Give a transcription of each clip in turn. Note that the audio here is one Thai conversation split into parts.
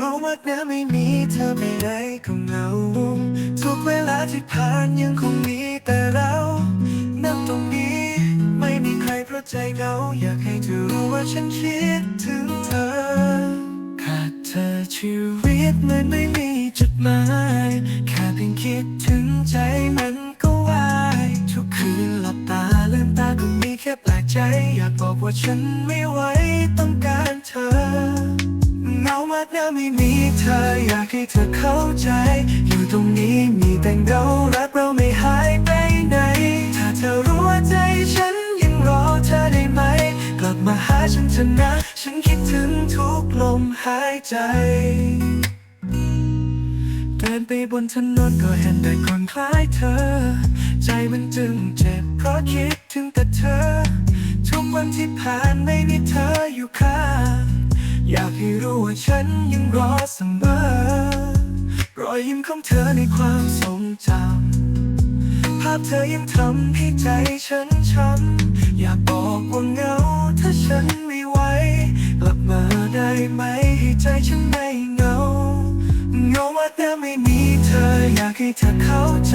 เงามากนะไม่มีเธอไม่ได้ก็เหงา ทุกเวลาที่ผ่านยังคงมีแต่เรานั่งตรงนี้ไม่มีใครเพราะใจเหงาอยากให้เธอรู้ว่าฉันคิดถึงเธอ ขาดเธอชีวิตเหมือนไม่มีจุดหมายแค่เพียงคิดถึงใจมันก็วายทุกคืนหลับตาลืมตาก็มีแค่แปลกใจ อยากบอกว่าฉันไม่ไหว ไม่มีเธออยากให้เธอเข้าใจ อยู่ตรงนี้มีแต่เงารักเราไม่หายไปไหน ถ้าเธอรู้ว่าใจฉันยังรอเธอได้ไหม กลับมาหาฉันเถอะนะ ฉันคิดถึงทุกลมหายใจเดินไปบนถนนก็เห็นแต่คนคล้ายเธอ ใจมันจึงเจ็บเพราะคิดถึงแต่เธอ ทุกวันที่ผ่านไม่มีเธออยู่ข้าง อยากให้รู้ว่าฉันยังรอเสมอ รอยยิ้มของเธอในความทรงจำภาพเธอยังทำให้ใจฉันช้ำอยากบอกว่าเหงาถ้าฉันไม่ไหวกลับมาได้ไหมให้ใจฉันไม่เหงาเหงามากนะไม่มีเธอ อยากให้เธอเข้าใจ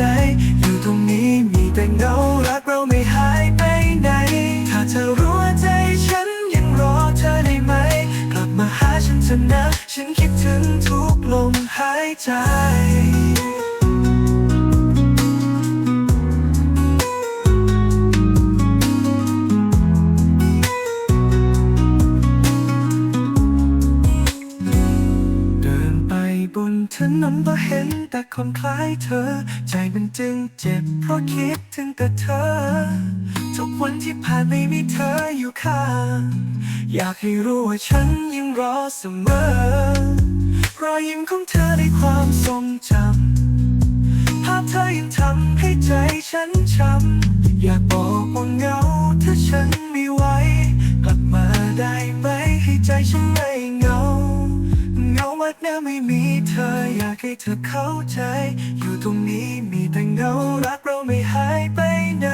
อยู่ตรงนี้มีแต่เงารักเราไม่หายไปไหน ถ้าเธอ บนถนนก็เห็นแต่คนคล้ายเธอ ใจมันจึงเจ็บเพราะคิดถึงแต่เธอ ทุกวันที่ผ่านไม่มีเธออยู่ข้าง อยากให้รู้ว่าฉันยังรอเสมอ รอยยิ้มของเธอในความทรงจำภาพเธอยังทำให้ใจฉันช้ำอยากบอกว่าเหงาถ้าฉันไม่ไหวกลับมาได้ไหมให้ใจฉันไม่เหงาเหงามากนะไม่มีเธออยากให้เธอเข้าใจ อยู่ตรงนี้มีแต่เงารักเราไม่หายไปไหน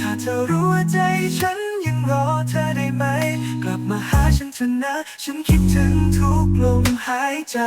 ถ้าเธอรู้ว่าใจฉันยังรอเธอได้ไหม กลับมาหาฉันเถอะนะ ฉันคิดถึง ลมหายใจ